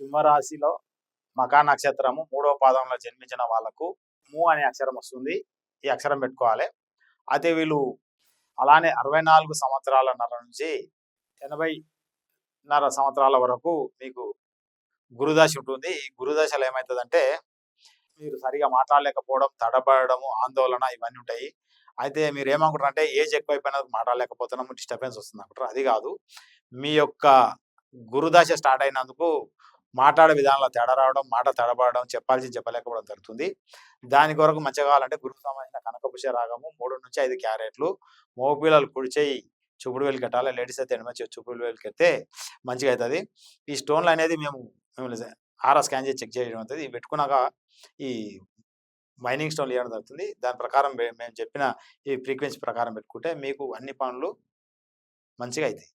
సింహరాశిలో మకా నక్షత్రము మూడవ పాదంలో జన్మించిన వాళ్ళకు ము అనే అక్షరం వస్తుంది. ఈ అక్షరం పెట్టుకోవాలి. అయితే వీళ్ళు అలానే అరవై నాలుగు సంవత్సరాలన్నర నుంచి ఎనభైన్నర సంవత్సరాల వరకు మీకు గురుదశ ఉంటుంది. ఈ గురుదశలో ఏమవుతుందంటే మీరు సరిగా మాట్లాడలేకపోవడం తడబడము ఆందోళన ఇవన్నీ ఉంటాయి. అయితే మీరు ఏమనుకుంటారు అంటే ఏజ్ ఎక్కువైపోయినా మాట్లాడలేకపోతున్నాము డిస్టర్బెన్స్ వస్తుంది అనుకుంటారు. అది కాదు. మీ యొక్క గురుదశ స్టార్ట్ అయినందుకు మాట్లాడే విధానంలో తేడా రావడం మాట తడబడడం చెప్పాల్సి చెప్పలేకపోవడం జరుగుతుంది. దాని కొరకు మంచిగా కావాలంటే గురుకు సంబంధించిన కనకపుష రాగము మూడు నుంచి ఐదు క్యారెట్లు మోపిల్లలు కుడిచేయి చూపుడు వేలు కట్టాలి లేడీస్ అయితే ఎనిమిది చేయి చూపుడు వేలు కడితే మంచిగా అవుతుంది. ఈ స్టోన్లు అనేది మేము మేము ఆరా స్కాన్ చేసి చెక్ చేయడం అవుతుంది. ఇవి పెట్టుకున్నాక ఈ మైనింగ్ స్టోన్లు ఇవ్వడం జరుగుతుంది. దాని ప్రకారం మేము చెప్పిన ఈ ఫ్రీక్వెన్సీ ప్రకారం పెట్టుకుంటే మీకు అన్ని పనులు మంచిగా అవుతాయి.